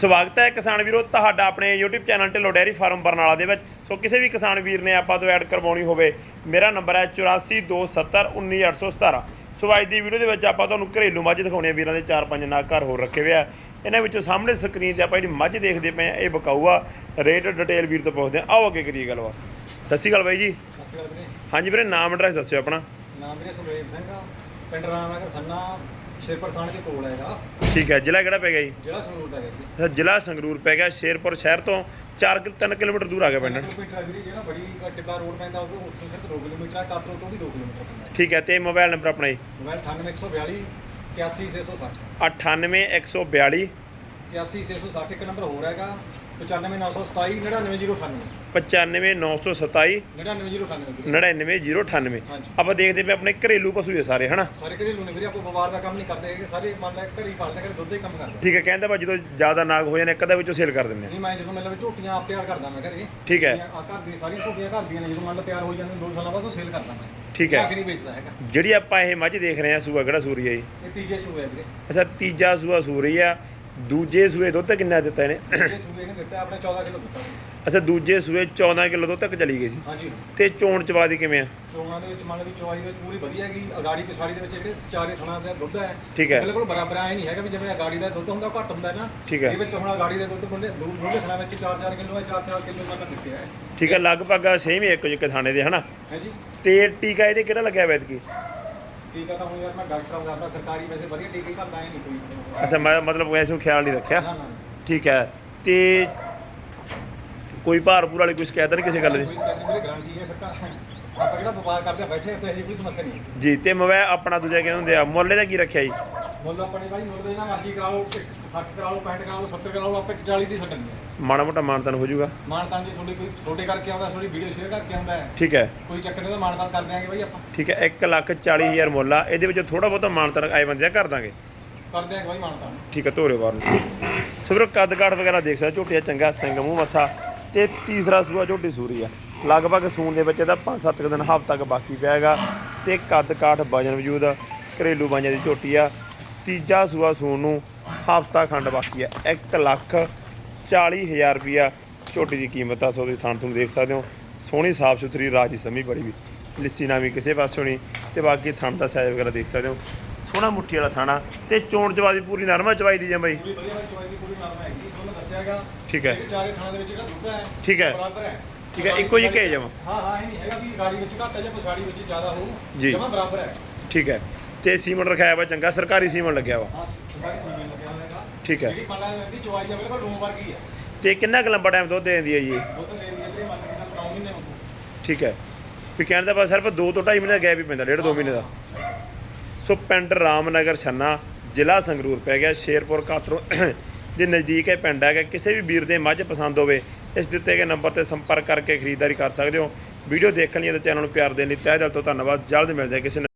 ਸਵਾਗਤ ਹੈ ਕਿਸਾਨ ਵੀਰੋ ਤੁਹਾਡਾ ਆਪਣੇ YouTube channel Dhillon dairy farm Barnala ਦੇ ਵਿੱਚ। ਸੋ ਕਿਸੇ ਵੀ ਕਿਸਾਨ ਵੀਰ ਨੇ ਆਪਾਂ ਤੋਂ ਐਡ ਕਰਵਾਉਣੀ ਹੋਵੇ ਮੇਰਾ ਨੰਬਰ ਹੈ 8427191817 ਸੋ ਅੱਜ ਦੀ ਵੀਡੀਓ ਦੇ ਵਿੱਚ ਆਪਾਂ ਤੁਹਾਨੂੰ ਘਰੇਲੂ ਮੱਝ ਦਿਖਾਉਣੀ ਆ ਵੀਰਾਂ ਦੇ 4-5 ਨਾਗ ਘਰ ਹੋਰ ਰੱਖੇ ਹੋਏ ਆ। ਇਹਨਾਂ ਵਿੱਚੋਂ ਸਾਹਮਣੇ ਸਕਰੀਨ ਤੇ ਆਪਾਂ ਜਿਹੜੀ ਮੱਝ ਦੇਖਦੇ ਪਏ ਆ ਇਹ ਬਕਾਊ ਆ। ਰੇਟ ਡਿਟੇਲ ਵੀਰ ਤੋਂ ਪੁੱਛਦੇ ਆ। ਆਓ ਅੱਗੇ ਕਰੀਏ ਗੱਲਬਾਤ। ਸਤਿ ਸ਼੍ਰੀ ਅਕਾਲ ਬਾਈ ਜੀ। ਸਤਿ ਸ਼੍ਰੀ ਅਕਾਲ ਵੀਰੇ। ਹਾਂਜੀ ਵੀਰੇ ਨਾਮ ਐਡਰੈਸ ਦੱਸਿਓ ਆਪਣਾ। ਨਾਮ ਵੀਰੇ ਸੁਖਦੇਵ ਸਿੰਘ ਪਿੰਡ ਰਾਮਨਗਰ ਸੰਨਾ। ਸ਼ੇਰਪੁਰ ਥਾਣੇ ਦੇ ਕੋਲ ਹੈਗਾ। ਠੀਕ ਹੈ ਜ਼ਿਲ੍ਹਾ ਕਿਹੜਾ ਪੈ ਗਿਆ ਜੀ? ਜਿਹੜਾ ਸੰਗਰੂਰ ਦਾ ਹੈਗਾ ਜੀ। ਅੱਛਾ, ਜ਼ਿਲ੍ਹਾ ਸੰਗਰੂਰ ਪੈ ਗਿਆ ਸ਼ੇਰਪੁਰ ਸ਼ਹਿਰ ਤੋਂ 4 3 ਕਿਲੋਮੀਟਰ ਦੂਰ ਆ ਗਿਆ ਪਿੰਡ। ਕਿਲੋਮੀਟਰ ਹੈ ਵੀਰੇ ਜਿਹੜਾ ਬੜੀ ਟਿੱਬਾ ਰੋਡ ਪੈਂਦਾ ਉਹ ਉੱਥੋਂ ਸਿਰਫ 2 ਕਿਲੋਮੀਟਰ ਹੈ ਕਾਤਰੋਂ ਤੋਂ ਵੀ 2 ਕਿਲੋਮੀਟਰ ਪੈਂਦਾ ਠੀਕ ਹੈ ਤੇ ਮੋਬਾਈਲ ਨੰਬਰ ਆਪਣਾ ਜੀ। ਮੋਬਾਈਲ 98142 81660 98142 81660 ਇੱਕ ਨੰਬਰ ਹੋਰ ਹੈਗਾ 95927 99098 95927 99098 99098 ਹਾਂਜੀ। ਆਪਾਂ ਦੇਖਦੇ ਪਏ ਆਪਣੇ ਘਰੇਲੂ ਪਸ਼ੂ ਇਹ ਸਾਰੇ ਹਨਾ? ਸਾਰੇ ਘਰੇਲੂ ਨੇ ਵੀਰੇ ਆਪਾਂ ਵਪਾਰ ਦਾ ਕੰਮ ਨਹੀਂ ਕਰਦੇ ਹੈਗੇ ਸਾਰੇ ਮੰਨ ਲੈ ਘਰੀ ਪਾਲਦੇ ਘਰੇ ਦੁੱਧ ਦਾ ਹੀ ਕੰਮ ਕਰਦੇ ਠੀਕ ਹੈ ਕਹਿੰਦਾ ਬਾ ਜਦੋਂ ਜ਼ਿਆਦਾ ਨਾਗ ਹੋ ਜਾਣ ਇੱਕ ਅੱਧਾ ਵਿੱਚੋਂ ਸੇਲ ਕਰ ਦਿੰਦੇ ਆ। ਨਹੀਂ ਮੈਂ ਜਦੋਂ ਮਤਲਬ ਝੋਟੀਆਂ ਆਪ ਤਿਆਰ ਕਰਦਾ ਮੈਂ ਘਰੇ ਠੀਕ ਹੈ। ਆ ਘਰ ਦੀ ਸਾਰੀਆਂ ਝੋਟੀਆਂ ਘਰ ਦੀਆਂ ਨੇ ਜਦੋਂ ਮੰਨ ਲਾ ਤਿਆਰ ਹੋ ਜਾਂਦੀਆਂ ਦੋ ਸਾਲਾਂ ਬਾਅਦ ਉਹ ਸੇਲ ਕਰਦਾ ਮੈਂ। ਠੀਕ ਹੈ। ਲਿਆ ਕੇ ਨਹੀਂ ਵੇਚਦਾ ਹੈਗਾ? ਜਿਹੜੀ ਆਪਾਂ ਇਹ ਮੱਝ ਦੇਖ ਰਹੇ ਆ ਸੂਆ ਕਿਹੜਾ ਸੂਰੀ ਜੀ? ਇਹ ਤੀਜੇ ਸੂਏ ਆ ਵੀਰੇ। ਅੱਛਾ ਤੀਜਾ ਸੂਆ ਸੂਰੀ ਆ। ਦੂਜੇ ਸੂਏ ਦੁੱਧ ਕਿੰਨਾ ਦਿੱਤਾ ਇਹਨੇ? ਤੀਜੇ ਸੂਏ ਨੇ ਦਿੱਤਾ? ਆਪਣੇ 14 ਕਿਲੋ ਦਿੱਤਾ। ਜੀ। ਅੱਛਾ ਦੂਜੇ ਸੂਏ 14 ਕਿਲੋ ਦੁੱਧ ਤੱਕ ਚਲੀ ਗਈ ਸੀ। ਹਾਂਜੀ। ਤੇ ਚੋਣ ਚਵਾ ਦੀ ਕਿਵੇਂ ਆ? ਚੋਣਾਂ ਦੇ ਵਿੱਚ ਮੰਨ ਲਓ ਵੀ ਚਵਾਈ ਦੇ ਵਿੱਚ ਪੂਰੀ ਵਧੀਆ ਹੈਗੀ ਅਗਾੜੀ ਪਿਛਾੜੀ ਦੇ ਵਿੱਚ ਜਿਹੜੇ ਚਾਰੇ ਥਣਾ ਦਾ ਦੁੱਧ ਹੈ ਠੀਕ ਹੈ। ਬਿਲਕੁਲ ਬਰਾਬਰ ਆਏ ਨਹੀਂ ਹੈਗਾ ਵੀ ਜਿਵੇਂ ਅਗਾੜੀ ਦਾ ਦੁੱਧ ਹੁੰਦਾ ਘੱਟ ਹੁੰਦਾ ਨਾ। ਠੀਕ ਹੈ। ਇਹ ਵਿੱਚ ਹੁਣ ਅਗਾੜੀ ਦਾ ਦੁੱਧ ਮੁੰਡੇ ਮੁੰਡੇ ਥਣਾ ਵਿੱਚ 4-4 ਕਿਲੋ ਹੈ 4-4 ਕਿਲੋ ਮੈਂ ਤੁਹਾਨੂੰ ਦੱਸਿਆ ਹੈ। ਠੀਕ ਹੈ ਲਗਭਗ ਸੇਮ ਹੀ ਇੱਕੋ ਜਿਹੇ ਥਾਣੇ ਦੇ ਹਨਾ? ਹੈ ਜੀ ਤੇ ਟੀਕਾ ਇਹਦੇ ਕਿਹੜਾ ਲੱਗਿਆ ਵੈਦ ਕੀ ਟੀਕਾ ਤਾਂ ਹੁਣ ਯਾਰ ਮੈਂ ਡਾਕਟਰ ਆਉਂਦਾ ਆਪਣਾ ਸਰਕਾਰੀ ਵੈਸੇ ਵਧੀਆ ਟੀਕੇ ਘਰ ਦਾ ਹੈ ਨਹੀਂ ਕੋਈ। ਅੱਛਾ ਮੈਂ ਮਤਲਬ ਵੈਸੇ ਨੂੰ ਖਿਆਲ ਨਹੀਂ ਰੱਖਿਆ। ਠੀਕ ਹੈ ਤੇ ਕੋਈ ਭਾਰਪੂਰ ਵਾਲੀ ਕੋਈ ਸ਼ਿਕਾਇਤ ਨਹੀਂ ਕਿਸੇ ਗੱਲ ਦੀ? ਕੋਈ ਮੇਰੇ ਹੈ ਆਪਾਂ ਕਿਹੜਾ ਵਪਾਰ ਕਰਦੇ ਬੈਠੇ ਤੇ ਇਹ ਕੋਈ ਸਮੱਸਿਆ ਨਹੀਂ। ਜੀ ਤੇ ਮੋਬਾਈਲ ਆਪਣਾ ਦੂਜਾ ਕਹਿੰਦੇ ਹੁੰਦੇ ਆ ਮੁੱਲ ਇਹਦਾ ਕੀ ਰੱਖਿਆ ਜੀ? ਮੁੱਲ ਆਪਣੇ ਭਾਈ ਮੁੱਲ ਦੇ ਨਾ ਮਰਜ਼ੀ ਕਰਾਓ 60 ਕਰਾ ਲਓ 65 ਕਰਾ ਲਓ 70 ਕਰਾ ਲਓ ਆਪਾਂ 40 ਦੀ ਛੱਡਣੀ ਹੈ। ਮਾੜਾ ਮੋਟਾ ਮਾਨਤਨ ਹੋ ਜਾਊਗਾ। ਮਾਨਤਾਨ ਜੀ ਤੁਹਾਡੀ ਕੋਈ ਛੋਟੇ ਕਰਕੇ ਆਉਂਦਾ ਤੁਹਾਡੀ ਵੀਡੀਓ ਸ਼ੇਅਰ ਕਰਕੇ ਆਉਂਦਾ ਹੈ। ਠੀਕ ਹੈ। ਕੋਈ ਚੱਕਰ ਨਹੀਂ ਤਾਂ ਮਾਨਤਾਨ ਕਰ ਦਿਆਂਗੇ ਭਾਈ ਆਪਾਂ। ਠੀਕ ਹੈ 1 ਲੱਖ 40 ਹਜ਼ਾਰ ਮੁੱਲ ਆ। ਇਹਦੇ ਵਿੱਚੋਂ ਥੋੜਾ ਬਹੁਤਾ ਮਾਨਤਨ ਆਏ ਬੰਦੇ ਆ ਕਰ ਦਾਂਗੇ। ਕਰ ਦਿਆਂਗੇ ਭਾਈ ਮਾਨਤਾਨ। ਠੀਕ ਹੈ ਧੋਰੇ ਵਾਰ ਨੂੰ। ਸੋ ਵੀਰੋ ਕੱਦ ਕਾਠ ਵਗੈਰਾ ਦੇਖ ਸਕਦੇ ਝੋਟੀਆ ਚੰਗਾ ਸਿੰਘ ਮੂੰਹ ਮੱਥਾ। ਤੇ ਤੀਸਰਾ ਸੂਆ ਝੋਟੀ ਸੂਰੀ ਆ। ਲਗਭਗ ਸੂਣ ਦੇ ਵਿੱਚ ਇਹਦਾ 5-7 ਦਿਨ ਹਫ਼ਤਾ ਤੱਕ ਬਾਕੀ ਪਿਆਗਾ ਤੇ ਕੱਦ ਕਾਠ ਵਜਨ ਵਜੂਦ ਘਰੇਲੂ ਬਾਂਝਾਂ ਦੀ ਝੋਟੀ ਆ। ਤੀਜਾ ਸੂਆ ਸੂਣ ਨੂੰ ਹਫ਼ਤਾ ਖੰਡ ਬਾਕੀ ਆ 1 ਲੱਖ 40 ਹਜ਼ਾਰ ਰੁਪਿਆ ਝੋਟੀ ਦੀ ਕੀਮਤ ਆ। ਸੋ ਤੁਸੀਂ ਥਾਣ ਤੁਹਾਨੂੰ ਦੇਖ ਸਕਦੇ ਹੋ। ਸੋਹਣੀ ਸਾਫ਼ ਸੁਥਰੀ ਰਾਜੀ ਸਮੀ ਬੜੀ ਵੀ ਲਿੱਸੀ ਨਾ ਵੀ ਕਿਸੇ ਪਾਸੋਂ ਨਹੀਂ ਤੇ ਬਾਕੀ ਥਣ ਦਾ ਸਾਈਜ਼ ਵਗੈਰਾ ਦੇਖ ਸਕਦੇ ਹੋ। ਸੋਹਣਾ ਮੁੱਠੀ ਵਾਲਾ ਥਾਣਾ। ਤੇ ਚੋਣ ਚਵਾਦੀ ਪੂਰੀ ਨਰਮਾ ਚਵਾਈ ਦੀ ਜਾਂ ਬਾਈ? ਪੂਰੀ ਵਧੀਆ ਚੋਈ ਦੀ ਪੂਰੀ ਨਰਮ ਹੈਗੀ। ਤੁਹਾਨੂੰ ਦੱਸਿਆਗਾ ਠੀਕ ਹੈ। ਚਾਰੇ ਥਾਣਾ ਦੇ ਵਿੱਚ ਜਿਹੜਾ ਦੁੱਧ ਹੈ ਠੀਕ ਹੈ। ਬਰਾਬਰ ਹੈ। ਠੀਕ ਹੈ, ਇੱਕੋ ਜਿਹੀ ਘੇ ਜਮਾਂ। ਹਾਂ ਹਾਂ ਇਹ ਨਹੀਂ ਹੈਗਾ ਵੀ ਗਾੜੀ ਵਿੱਚ ਘੱਟ ਹੈ ਜਾਂ ਪਛਾੜੀ ਵਿੱਚ ਜ਼ਿਆਦਾ ਹੋਊ। ਜੀ। ਜਮਾ ਬਰਾਬਰ ਹੈ। ਠੀਕ ਹੈ। ਤੇ ਸੀਮਨ ਰਖਾਇਆ ਵਾ ਚੰਗਾ ਸਰਕਾਰੀ ਸੀਮਨ ਲੱਗਿਆ ਵਾ। ਹਾਂ ਸਰਕਾਰੀ ਲੱਗਿਆ ਠੀਕ ਹੈ। ਜਿਹੜੀ ਮੰਨ ਲਾ ਇਹਦੀ ਚਵਾਈ ਆ ਬਿਲਕੁਲ ਰੂਮ ਵਰਗੀ ਹੈ ਤੇ ਕਿੰਨਾ ਕੁ ਲੰਬਾ ਟਾਈਮ ਦੁੱਧ ਦਿੰਦੀ ਹੈ ਜੀ? ਇਹ? ਦੁੱਧ ਦੇ ਦੀ ਜਿਹੜੇ ਮੰਨ ਕੇ ਚੱਲ 9 ਮਹੀਨੇ ਹੋ ਠੀਕ ਹੈ। ਵੀ ਕਹਿਣ ਦਾ ਬਸ ਸਿਰਫ 2 ਤੋਂ 2.5 ਮਹੀਨੇ ਦਾ ਗੈਪ ਹੀ ਪੈਂਦਾ ਡੇਢ 2 ਮਹੀਨੇ ਦਾ। ਸੋ ਪਿੰਡ ਰਾਮਨਗਰ ਛੰਨਾ ਜ਼ਿਲ੍ਹਾ ਸੰਗਰੂਰ ਪੈ ਗਿਆ ਸ਼ੇਰਪੁਰ ਕਾਤਰੋਂ ਦੇ ਨਜ਼ਦੀਕ ਇਹ ਪਿੰਡ ਹੈਗਾ। ਕਿਸੇ ਵੀ ਵੀਰ ਦੇ ਮੱਝ ਪਸੰਦ ਹੋਵੇ ਇਸ ਦਿੱਤੇ ਗਏ ਨੰਬਰ ਤੇ ਸੰਪਰਕ ਕਰਕੇ ਖਰੀਦਦਾਰੀ ਕਰ ਸਕਦੇ ਹੋ। ਵੀਡੀਓ ਦੇਖਣ ਲਈ ਤੇ ਚੈਨਲ ਨੂੰ ਪਿਆਰ ਦੇਣ ਲਈ ਤਹਿ ਦਿਲ ਤੋਂ ਧੰਨਵਾਦ। ਜਲਦ ਮਿਲ ਜਾਏ ਕਿਸੇ